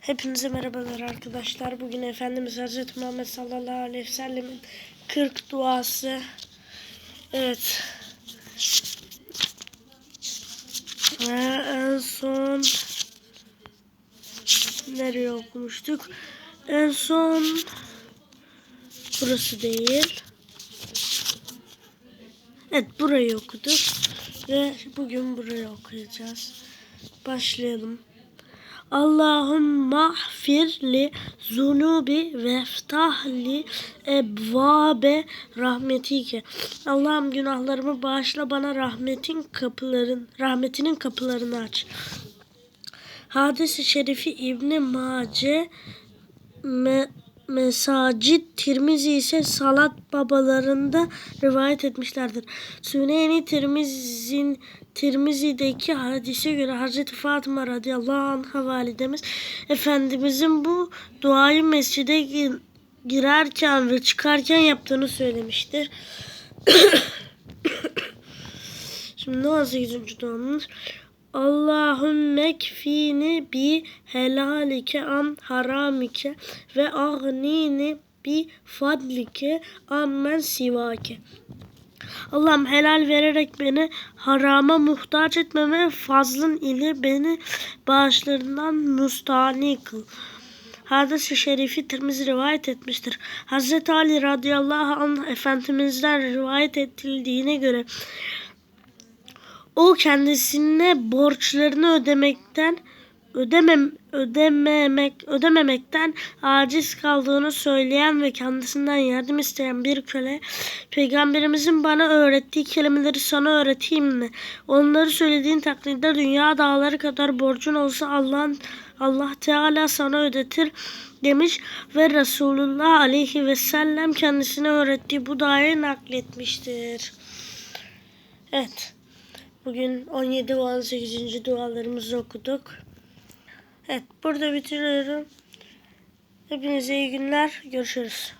Hepinize merhabalar arkadaşlar. Bugün Efendimiz Hazreti Muhammed sallallahu aleyhi ve sellemin 40 duası. Evet. Ve en son nereye okumuştuk? En son burası değil. Evet burayı okuduk. Ve bugün burayı okuyacağız. Başlayalım. Allahümme firli zunubi ve ftahli ebvabe rahmetike. Allah'ım günahlarımı bağışla bana rahmetin kapıların rahmetinin kapılarını aç. Hadis-i Şerifi İbni Mace me, Mesacit Tirmizi ise salat babalarında rivayet etmişlerdir. Süneyni Tirmizin Tirmizi'deki hadise göre Hazreti Fatıma radıyallahu anh'a validemiz Efendimizin bu duayı mescide gir- girerken ve çıkarken yaptığını söylemiştir. Şimdi 18. duamız. Allahümme kfini bi helalike an haramike ve agnini bi fadlike ammen sivake. Allah'ım helal vererek beni harama muhtaç etmeme fazlın ile beni bağışlarından müstahni kıl. Hadis-i şerifi Tirmizi rivayet etmiştir. Hazreti Ali radıyallahu anh Efendimiz'den rivayet edildiğine göre o kendisine borçlarını ödemekten ödemem ödememek ödememekten aciz kaldığını söyleyen ve kendisinden yardım isteyen bir köle peygamberimizin bana öğrettiği kelimeleri sana öğreteyim mi? Onları söylediğin takdirde dünya dağları kadar borcun olsa Allah'ın Allah Teala sana ödetir demiş ve Resulullah aleyhi ve sellem kendisine öğrettiği bu duayı nakletmiştir. Evet. Bugün 17 ve 18. dualarımızı okuduk. Evet burada bitiriyorum. Hepinize iyi günler. Görüşürüz.